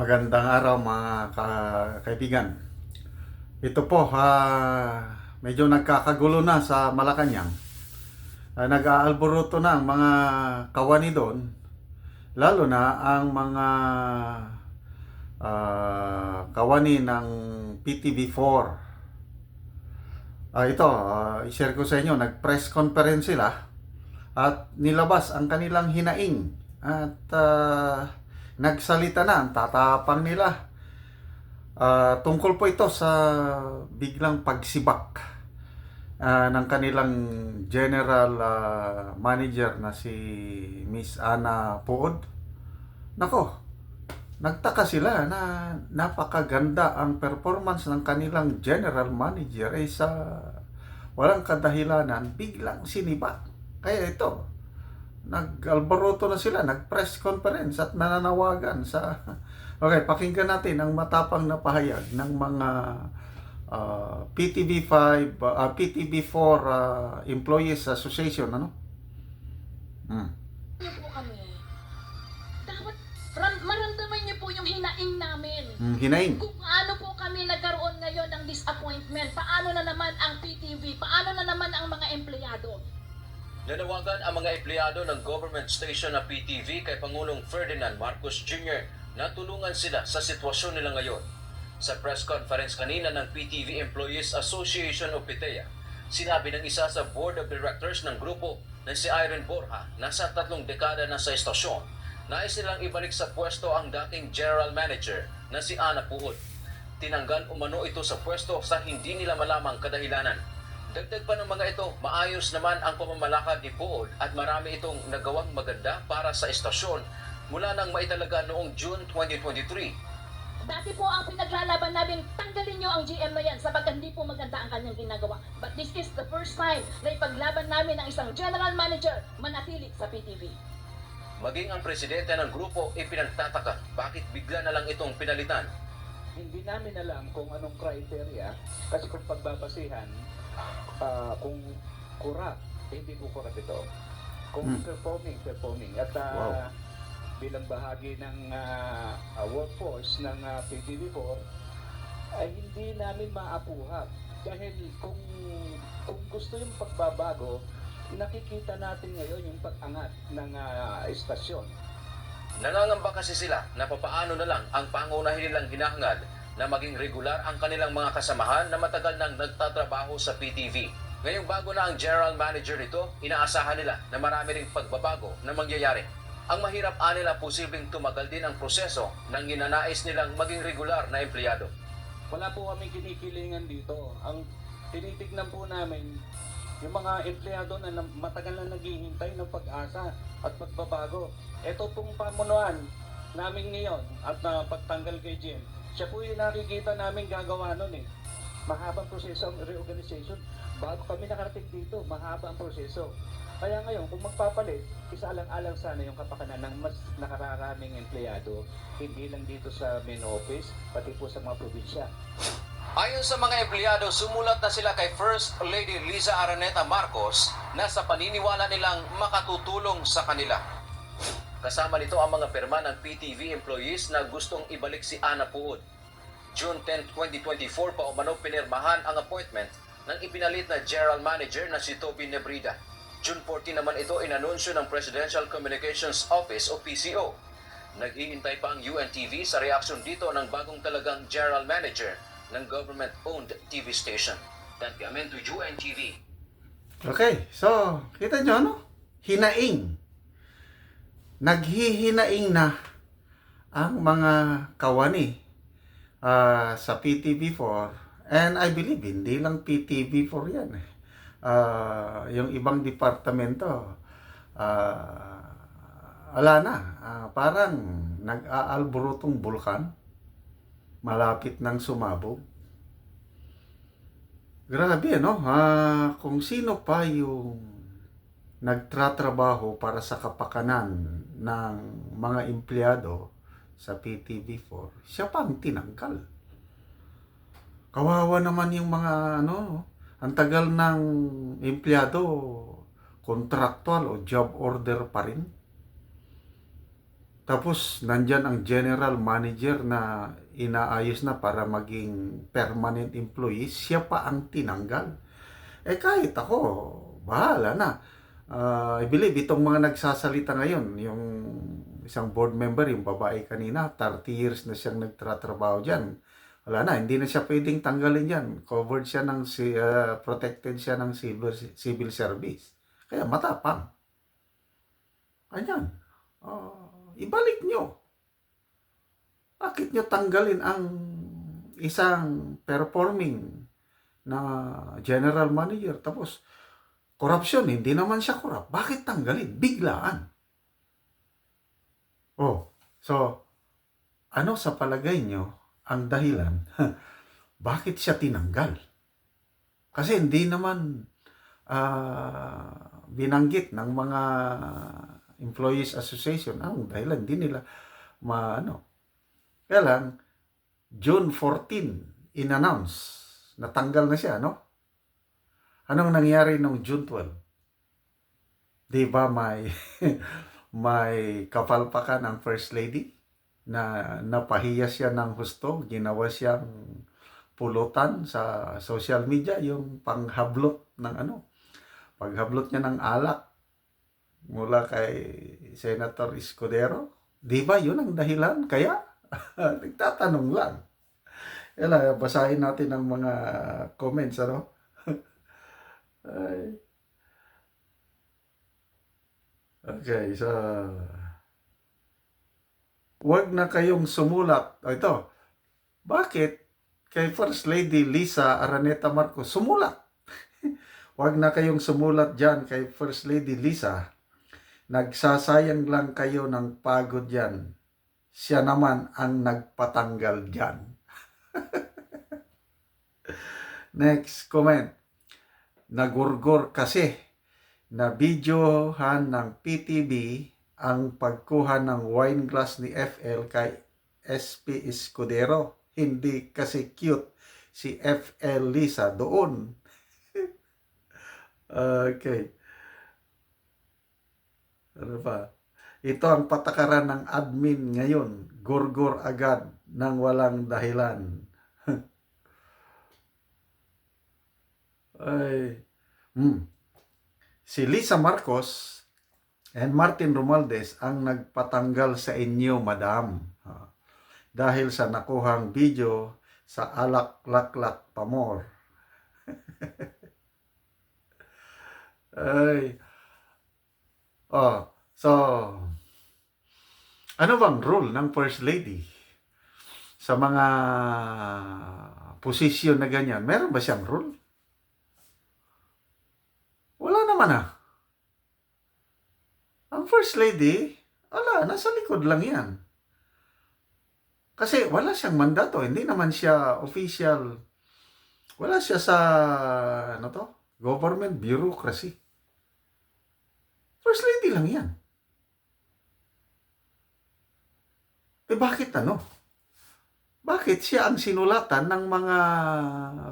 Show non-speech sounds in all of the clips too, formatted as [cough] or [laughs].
Magandang araw mga ka- kaibigan. Ito po, ah, medyo nagkakagulo na sa Malacanang. Ah, nag-aalboroto na ang mga kawani doon. Lalo na ang mga ah, kawani ng PTV4. Ah, ito, ah, i-share ko sa inyo, nag-press conference sila at nilabas ang kanilang hinaing at ah, nagsalita na ang tatapang nila Ah, tungkol po ito sa biglang pagsibak ah, ng kanilang general ah, manager na si Miss Ana Puod. Nako, nagtaka sila na napakaganda ang performance ng kanilang general manager ay sa walang kadahilanan biglang siniba. Kaya ito, nag-alboroto na sila, nag-press conference at nananawagan sa... [laughs] Okay, pakinggan natin ang matapang na pahayag ng mga ah, PTV5, ah, PTV4 ah, Employees Association, ano? Hmm. niyo po kami. Dapat ram- maramdaman niyo po yung hinaing namin. Hmm, hinaing. Kung paano po kami nagkaroon ngayon ng disappointment, paano na naman ang PTV, paano na naman ang mga. Nanawagan ang mga empleyado ng government station na PTV kay Pangulong Ferdinand Marcos Jr. na tulungan sila sa sitwasyon nila ngayon. Sa press conference kanina ng PTV Employees Association of PITEA, sinabi ng isa sa board of directors ng grupo na si Irene Borja na sa tatlong dekada na sa istasyon, nais nilang ibalik sa pwesto ang dating general manager na si Ana Puod. Tinanggal umano ito sa pwesto sa hindi nila malamang kadahilanan. Dagdag pa ng mga ito, maayos naman ang pamamalakad ni Puod at marami itong nagawang maganda para sa istasyon mula nang maitalaga noong June 2023. Dati po ang pinaglalaban namin, tanggalin niyo ang GM na yan sapagkat hindi po maganda ang kanyang ginagawa. But this is the first time na ipaglaban namin ang isang general manager manatili sa PTV. Maging ang presidente ng grupo ipinagtataka bakit bigla na lang itong pinalitan. hindi namin alam kung anong criteria kasi kung pagbabasihan ah, kung eh, hindi po corrupt ito kung Hmm. performing performing at ah, Wow. bilang bahagi ng ah, workforce ng ah, PTV4 ay hindi namin maapuhat dahil kung kung gusto yung pagbabago nakikita natin ngayon yung pag-angat ng ah, estasyon Nangangamba kasi sila na papaano na lang ang pangunahin nilang hinahangad na maging regular ang kanilang mga kasamahan na matagal nang nagtatrabaho sa PTV. Ngayong bago na ang general manager nito, inaasahan nila na marami ring pagbabago na mangyayari. Ang mahirap anila posibleng tumagal din ang proseso ng ginanais nilang maging regular na empleyado. wala po kami kinikilingan dito. Ang tinitignan po namin, yung mga empleyado na matagal na naghihintay ng pag-asa at pagbabago. Ito pong pamunuan namin ngayon at na pagtanggal kay Jim, siya po yung nakikita namin gagawa nun eh. Mahabang proseso ang reorganization. Bago kami nakarating dito, mahaba ang proseso. Kaya ngayon, kung magpapalit, isa-alang-alang sana yung kapakanan ng mas nakararaming empleyado, hindi lang dito sa main office, pati po sa mga probinsya. Ayon sa mga empleyado, sumulat na sila kay First Lady Liza Araneta Marcos na sa paniniwala nilang makatutulong sa kanila. Kasama nito ang mga perma ng PTV employees na gustong ibalik si Ana Puod. June 10, 2024 pa umano pinirmahan ang appointment ng ipinalit na general manager na si Toby Nebrida. June 14 naman ito inanunsyo ng Presidential Communications Office o PCO. Naghihintay pa ang UNTV sa reaksyon dito ng bagong talagang general manager ng government-owned TV station. Tantiamento UNTV. Okay, so, kita nyo, ano? Hinaing. Naghihinaing na ang mga kawani ah, sa PTV4 and I believe hindi lang PTV4 yan eh. Ah, yung ibang departamento ah, wala na. Ah, parang nag-aalborotong bulkan malapit ng sumabog. Grabe, no? Ah, kung sino pa yung nagtratrabaho para sa kapakanan ng mga empleyado sa PTV4, siya pa ang tinanggal. Kawawa naman yung mga ano, ang tagal ng empleyado, contractual o job order pa rin. Tapos, nandyan ang general manager na inaayos na para maging permanent employee. Siya pa ang tinanggal. Eh, kahit ako, bahala na. Ah, I believe itong mga nagsasalita ngayon, yung isang board member, yung babae kanina, 30 years na siyang nagtratrabaho dyan. Wala na, hindi na siya pwedeng tanggalin yan. Covered siya ng, ah, protected siya ng civil, civil service. Kaya matapang. Ayan. Ah, ibalik nyo. Bakit nyo tanggalin ang isang performing na general manager tapos korupsyon, hindi naman siya korap. Bakit tanggalin? Biglaan. Oh, so, ano sa palagay nyo ang dahilan [laughs] bakit siya tinanggal? Kasi hindi naman ah, binanggit ng mga employees association ang dahilan hindi nila maano. Kaya lang June 14 in-announce natanggal na siya, no? Anong nangyari nung June 12? Di ba may [laughs] may kapalpakan ang First Lady na napahiya siya ng husto, ginawa siyang pulutan sa social media, yung panghablot ng ano, paghablot niya ng alak mula kay Senator Escudero. Di ba yun ang dahilan? Kaya, [laughs] nagtatanong lang. Kaya basahin natin ang mga comments, ano? Ay. Okay, so... Huwag na kayong sumulat. O, ito. Bakit kay First Lady Lisa Araneta Marcos sumulat? [laughs] Huwag na kayong sumulat dyan kay First Lady Lisa. Nagsasayang lang kayo ng pagod yan. Siya naman ang nagpatanggal dyan. [laughs] Next comment. Nagurgor kasi na videohan ng PTV ang pagkuha ng wine glass ni FL kay SP Escudero. Hindi kasi cute si FL Lisa doon. [laughs] okay. Ano pa? Ito ang patakaran ng admin ngayon. Gurgur agad nang walang dahilan. Ay. Hmm. Si Lisa Marcos and Martin Romualdez ang nagpatanggal sa inyo, madam. Ah, dahil sa nakuhang video sa Alak Laklak Pamor. [laughs] Ay. Oh, so ano bang role ng First Lady sa mga posisyon na ganyan? Meron ba siyang role? Wala naman ah. Ang First Lady, wala, nasa likod lang yan. Kasi wala siyang mandato, hindi naman siya official. Wala siya sa, ano to, government bureaucracy. First Lady lang yan. Eh bakit ano? Bakit siya ang sinulatan ng mga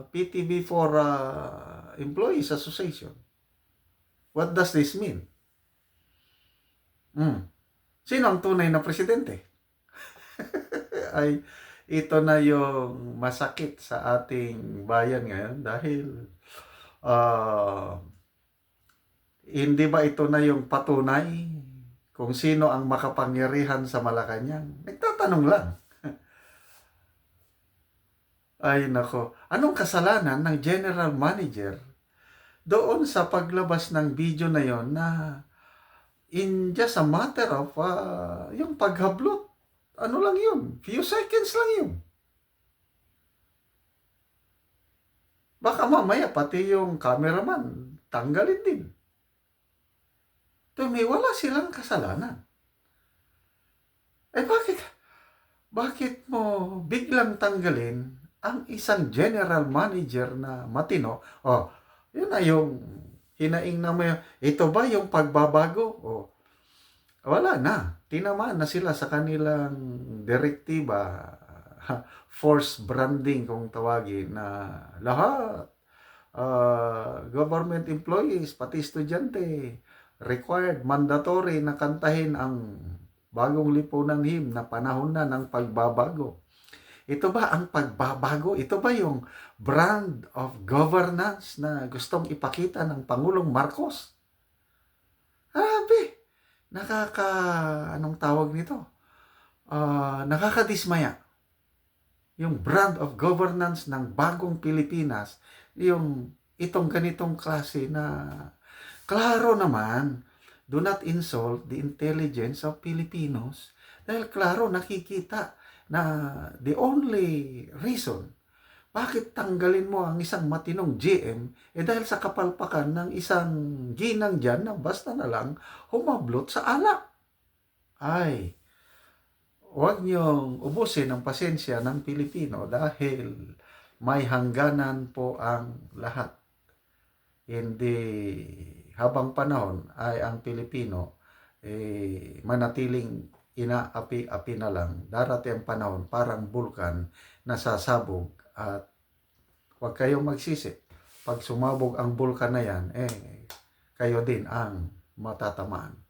PTV for uh, Employees Association? What does this mean? Hmm. Sino ang tunay na presidente? [laughs] Ay, ito na yung masakit sa ating bayan ngayon dahil ah, hindi ba ito na yung patunay kung sino ang makapangyarihan sa Malacanang? Nagtatanong lang. [laughs] Ay nako, anong kasalanan ng general manager doon sa paglabas ng video na yon na in just a matter of ah, yung paghablot. Ano lang yun? Few seconds lang yun. Baka mamaya pati yung cameraman tanggalin din. Tumi, wala silang kasalanan. Eh bakit? Bakit mo biglang tanggalin ang isang general manager na matino? Oh, yun na yung hinaing na may, ito ba yung pagbabago? O, wala na. Tinamaan na sila sa kanilang direktiba, force branding kung tawagin, na lahat, ah, government employees, pati estudyante, required, mandatory na kantahin ang bagong lipunan him na panahon na ng pagbabago. Ito ba ang pagbabago? Ito ba yung brand of governance na gustong ipakita ng Pangulong Marcos? Grabe! Nakaka... anong tawag nito? Ah, nakakadismaya. Yung brand of governance ng bagong Pilipinas, yung itong ganitong klase na klaro naman, do not insult the intelligence of Filipinos. Dahil klaro nakikita na the only reason bakit tanggalin mo ang isang matinong GM eh dahil sa kapalpakan ng isang ginang dyan na basta na lang humablot sa alak. Ay, huwag niyong ubusin ang pasensya ng Pilipino dahil may hangganan po ang lahat. Hindi habang panahon ay ang Pilipino eh, manatiling inaapi-api na lang. Darating ang panahon parang bulkan na sasabog at huwag kayong magsisi. Pag sumabog ang bulkan na yan, eh, kayo din ang matatamaan.